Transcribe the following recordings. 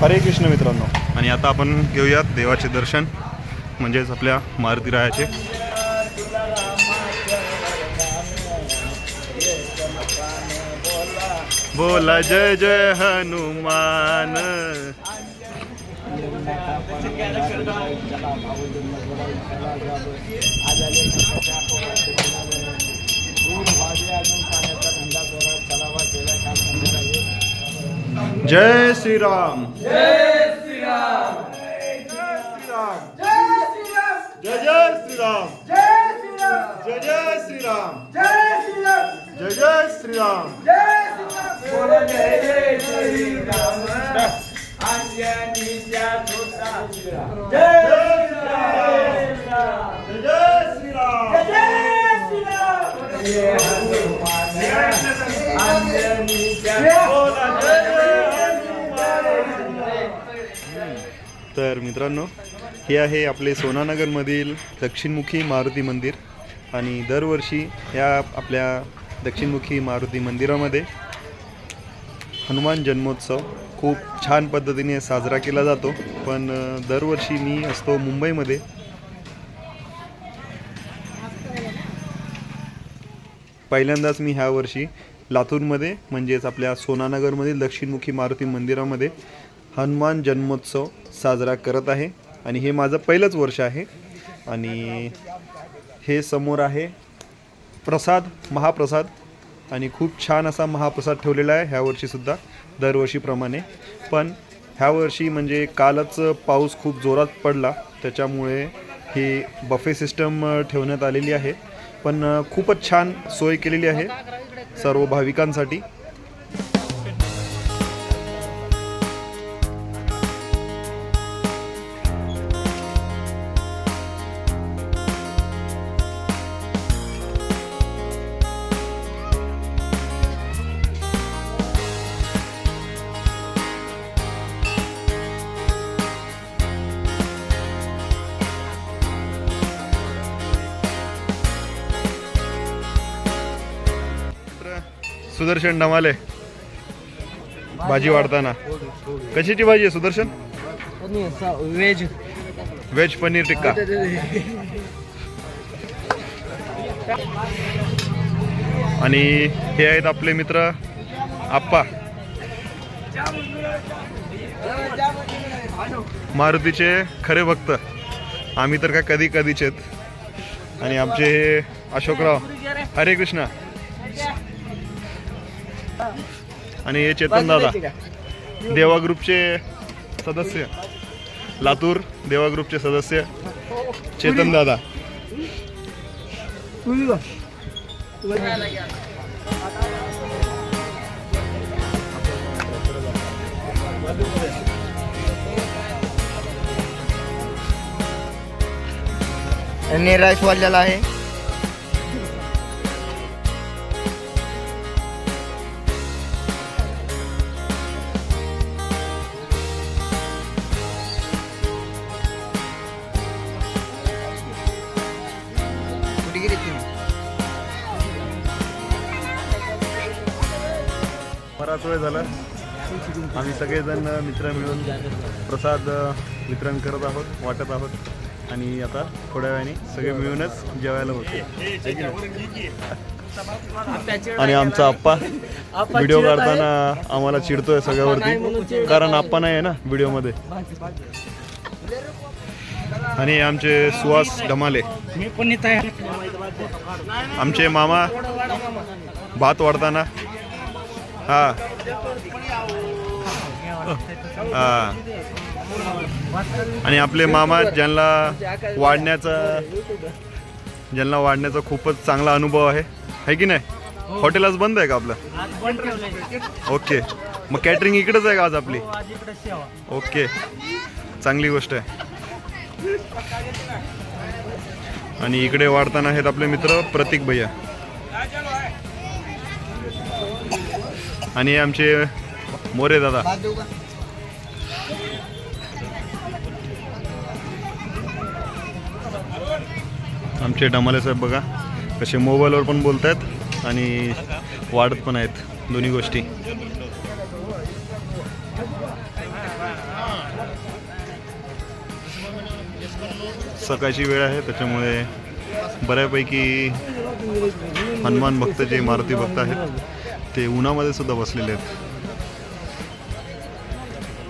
हरे कृष्ण मित्रांनो. आणि आता आपण घेऊयात देवाचे दर्शन म्हणजेच आपल्या मारुती रायाचे. बोला जय जय हनुमान. जय श्रीराम जय श्रीराम जय जय श्रीराम जय जय श्रीराम जय जय श्रीराम जय जय श्रीराम बोला जय जय तर मित्रांनो हे आहे आपले सोनानगरमधील दक्षिणमुखी मारुती मंदिर आणि दरवर्षी या आपल्या दक्षिणमुखी मारुती मंदिरामध्ये हनुमान जन्मोत्सव खूप छान पद्धतीने साजरा केला जातो. पण दरवर्षी मी असतो मुंबईमध्ये. पहिल्यांदाच मी ह्या वर्षी लातूरमध्ये म्हणजेच आपल्या सोनानगरमधील दक्षिणमुखी मारुती मंदिरामध्ये हनुमान जन्मोत्सव साजरा करत आहे आणि हे माझं पहिलंच वर्ष आहे. आणि हे समोर आहे प्रसाद महाप्रसाद. आणि खूप छान असा महाप्रसाद ठेवलेला आहे ह्या वर्षीसुद्धा दरवर्षीप्रमाणे. पण ह्या वर्षी म्हणजे कालच पाऊस खूप जोरात पडला. त्याच्यामुळे ही बफे सिस्टम ठेवण्यात आलेली आहे. पण खूपच छान सोय केलेली आहे सर्व भाविकांसाठी. सुदर्शन डमाले भाजी वाढताना. कशाची भाजी आहे Sudarshan? Veg veg paneer tikka. आणि हे आहेत आपले मित्र आप्पा. मारुतीचे खरे भक्त. आम्ही तर का कधी कधीच आहेत आणि आमचे हे अशोकराव. हरे कृष्णा. आणि हे चेतन दादा. देवा ग्रुपचे सदस्य. लातूर देवा ग्रुपचे सदस्य. चेतन दादा. आणि राईस वाढलेला आहे. बराच वेळ झाला. आम्ही सगळेजण मित्र मिळून प्रसाद वितरण करत आहोत वाटत आहोत. आणि आता थोड्या वेळाने सगळे मिळूनच जेवायला होतो आणि आमचा आप्पा व्हिडिओ काढताना आम्हाला चिडतोय सगळ्यावरती. कारण आप्पा नाही आहे ना व्हिडिओमध्ये. आणि आमचे सुहास ढमाले आहे. आमचे मामा भात वाढताना. हा. हा. आणि आपले मामा ज्यांना वाढण्याचा ज्यांना वाढण्याचा खूपच चांगला अनुभव आहे. है की नाही? हॉटेल आज बंद आहे का आपलं? ओके मग कॅटरिंग इकडेच आहे का आज आपली? ओके चांगली गोष्ट आहे. आणि इकडे वाढताना आहेत आपले मित्र प्रतीक भैया. आणि आमचे मोरे दादा. आमचे डमाले साहेब बघा कसे मोबाईलवर पण बोलत आहेत आणि वाढत पण आहेत दोन्ही गोष्टी. सकाळची वेळ आहे त्याच्यामुळे बऱ्यापैकी हनुमान भक्त जे मारुती भक्त आहेत ते उन्हामध्ये सुद्धा बसलेले आहेत.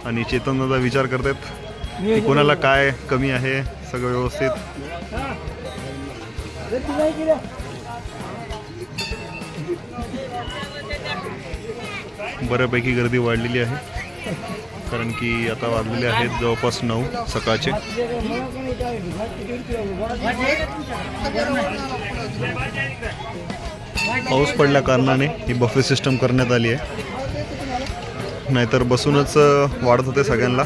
आणि चेतनदादा विचार करतात की कोणाला काय कमी आहे सगळं व्यवस्थित. बऱ्यापैकी गर्दी वाढलेली आहे. कारण की आता वाजलेले आहेत जवळपास नऊ सकाळचे. पाऊस पडल्या कारणाने ही बफे सिस्टम करण्यात आली आहे. नाहीतर बसूनच वाढत होते सगळ्यांना.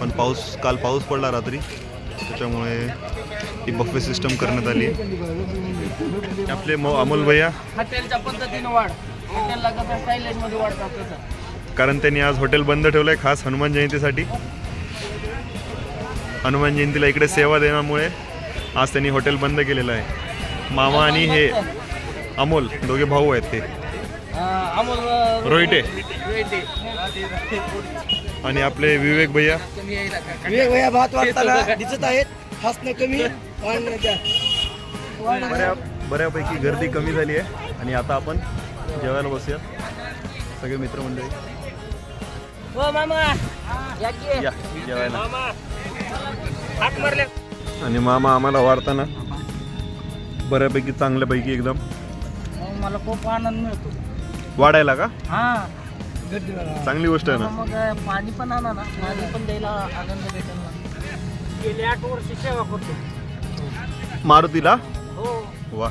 पण पाऊस काल पाऊस पडला रात्री. त्याच्यामुळे ही बफे सिस्टम करण्यात आली आहे. आपले अमोल भैया. हॉटेलच्या पद्धतीने वाढ. हॉटेलला कसं वाढतात तसं कारण त्यांनी आज हॉटेल बंद ठेवलं आहे खास हनुमान जयंतीसाठी. हनुमान जयंतीला इकडे सेवा देण्यामुळे आज त्यांनी हॉटेल बंद केलेलं आहे. मामा आणि हे अमोल दोघे भाऊ आहेत ते. अमोल रोहिटे आणि आपले विवेक भैया. विवेक भैया भात वाटताना दिसत आहेत. हसणं कमी. बऱ्या बऱ्यापैकी गर्दी कमी झाली आहे. आणि आता आपण जेवायला बसूया सगळे मित्रमंडळी. हो मामा. या की. या जेवायला. मामा. हात मारले. आणि मामा आम्हाला वाढताना बऱ्यापैकी चांगल्यापैकी एकदम मला खूप आनंद मिळतो. वाढायला का? हा. चांगली गोष्ट आहे ना. मग पाणी पण आणा ना. पाणी पण द्यायला आनंद भेटेल ना गेली आठ वर्ष सेवा करतो. मारुतीला? हो. वा.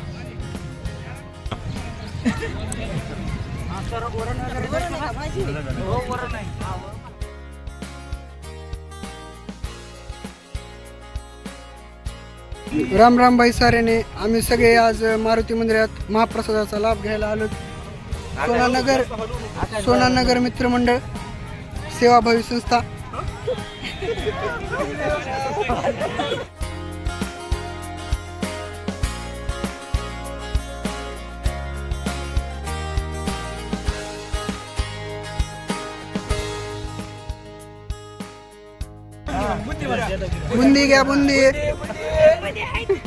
हो वरण राम राम भाई सारेने आम्ही सगळे आज मारुती मंदिरात महाप्रसादाचा लाभ घ्यायला आलो. सोनानगर सोनानगर मित्रमंडळ सेवाभावी संस्था. बुंदी घ्या बुंदी.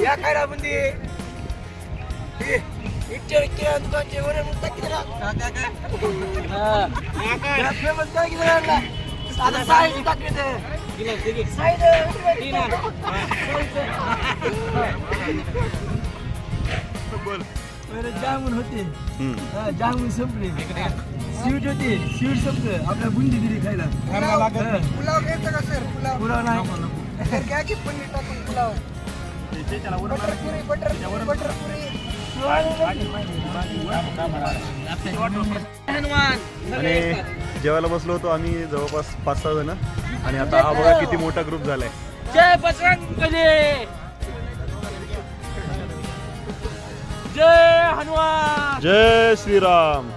या खायला बुंदी. जामून होते. हा, जामून संपले. स्वीट होते स्वीट संपलं आपल्या बुंदी दिली खायला. पुलाव. घ्यायचा का सर? पुलाव. पुलाव नाही. घ्या की पनीर टाकून pulao. Butter puri butter butter puri. Hanuman. आणि जेवायला बसलो होतो आम्ही जवळपास पाच सहा जण. आणि आता हा बघा किती मोठा ग्रुप झालाय. जय बजरंग जय हनुमान. जय श्रीराम.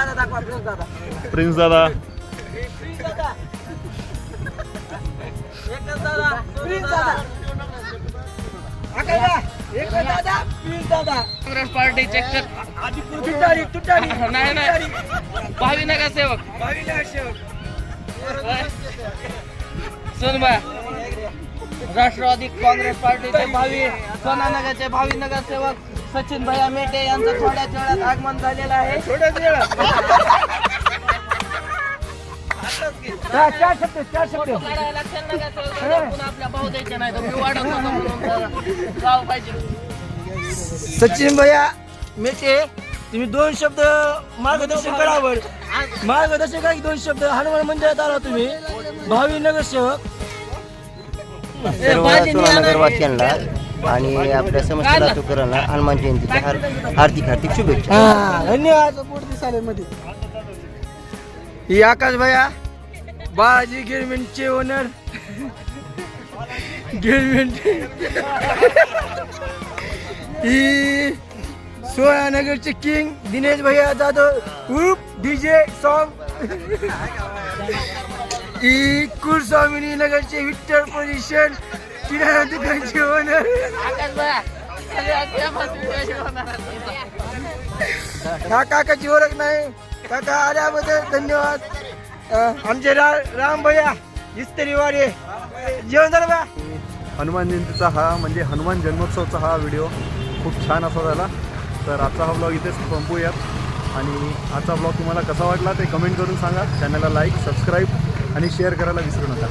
दादा दाखवा प्रेस दादा. प्रिन्स दादा. प्रिन्स दादा. आकाशा, एक दादा. प्रिन्स दादा. काँग्रेस पार्टीचे नाही नाही. भावी नगर सेवक. भावी नगरसेवक सुनबा राष्ट्रवादी काँग्रेस पार्टीचे भावी सोनानगरचे भावी नगरसेवक. सचिन भैया मेटे यांचं थोड्याच वेळात आगमन झालेलं आहे. थोड्याच वेळात. चार चार शब्द चार शब्द. काढायला लागतील नगरसेवक पुन्हा आपल्या भाऊ द्यायचे नाही तर मी वाढत होतो म्हणून. तर गाव पाहिजे. सचिन भैया मेटे तुम्ही दोन शब्द मार्गदर्शन करावर मार्गदर्शन करा की दोन शब्द. हनुमान मंदिरात आला तुम्ही. भावी नगरसेवक. सर्व सोनानगरवासियांना आणि आपल्या समस्त हनुमान जयंतीच्या हार हार्दिक हार्दिक शुभेच्छा. हा धन्यवाद ही आकाश भैया बालाजी गिरमेंटचे ओनर गिरमेंट ही सोळानगरचे किंग दिनेश भैया जाधव उप डीजे सॉन्ग ही कुलस्वामिनी नगरचे विठ्ठल पोझिशन किराणा दुकानचे ओनर हा काकाची ओळख नाही. काका आल्याबद्दल धन्यवाद. आमचे रा राम भैया इस्त्रीवाले जेवण झालं बा? हनुमान जयंतीचा हा म्हणजे हनुमान जन्मोत्सवचा हा व्हिडिओ खूप छान असा झाला. तर आजचा हा ब्लॉग इथेच संपूयात. आणि आजचा ब्लॉग तुम्हाला कसा वाटला ते कमेंट करून सांगा. चॅनलला लाईक सबस्क्राईब आणि शेअर करायला विसरू नका.